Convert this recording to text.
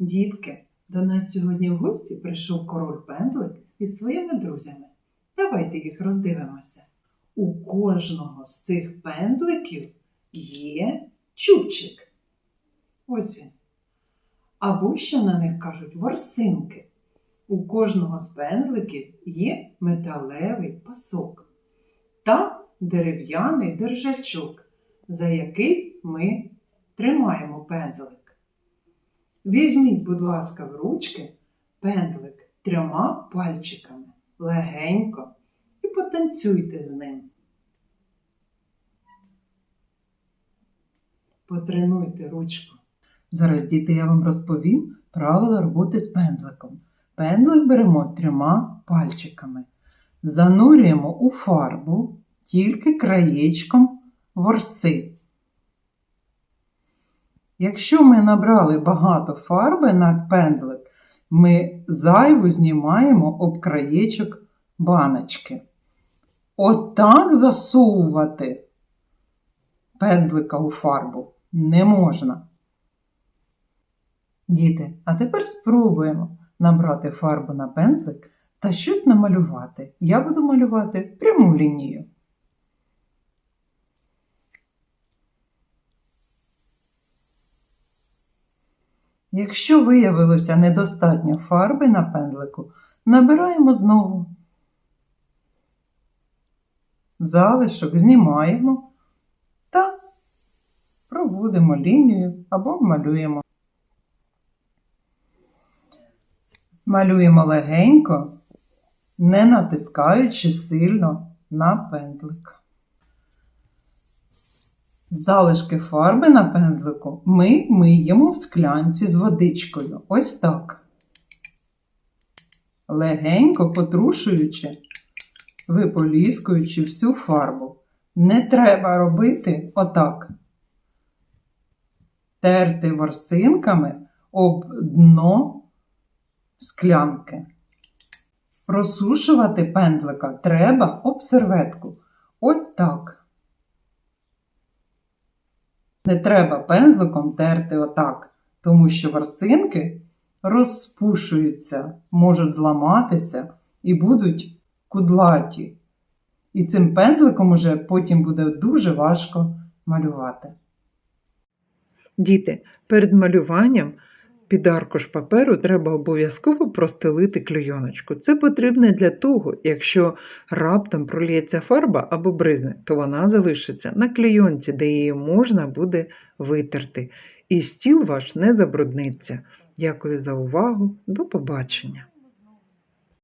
Дітки, до нас сьогодні в гості прийшов король пензлик із своїми друзями. Давайте їх роздивимося. У кожного з цих пензликів є чубчик. Ось він. Або ще на них кажуть ворсинки. У кожного з пензликів є металевий пасок та дерев'яний держачок, за який ми тримаємо пензлик. Візьміть, будь ласка, в ручки пензлик трьома пальчиками легенько і потанцюйте з ним. Потренуйте ручку. Зараз, діти, я вам розповім правила роботи з пензликом. Пензлик беремо трьома пальчиками. Занурюємо у фарбу тільки краєчком ворси. Якщо ми набрали багато фарби на пензлик, ми зайву знімаємо об краєчок баночки. Отак засовувати пензлика у фарбу не можна. Діти, а тепер спробуємо набрати фарбу на пензлик та щось намалювати. Я буду малювати пряму лінію. Якщо виявилося недостатньо фарби на пензлику, набираємо знову. Залишок знімаємо та проводимо лінію або малюємо. Малюємо легенько, не натискаючи сильно на пензлик. Залишки фарби на пензлику ми миємо в склянці з водичкою. Ось так. Легенько потрушуючи, виполіскуючи всю фарбу. Не треба робити отак. Терти ворсинками об дно склянки. Просушувати пензлика треба об серветку. Ось так. Не треба пензликом терти отак, тому що ворсинки розпушуються, можуть зламатися і будуть кудлаті. І цим пензликом уже потім буде дуже важко малювати. Діти, перед малюванням під аркуш паперу треба обов'язково простелити клюйоночку. Це потрібно для того, якщо раптом проліється фарба або бризне, то вона залишиться на клейонці, де її можна буде витерти. І стіл ваш не забрудниться. Дякую за увагу. До побачення!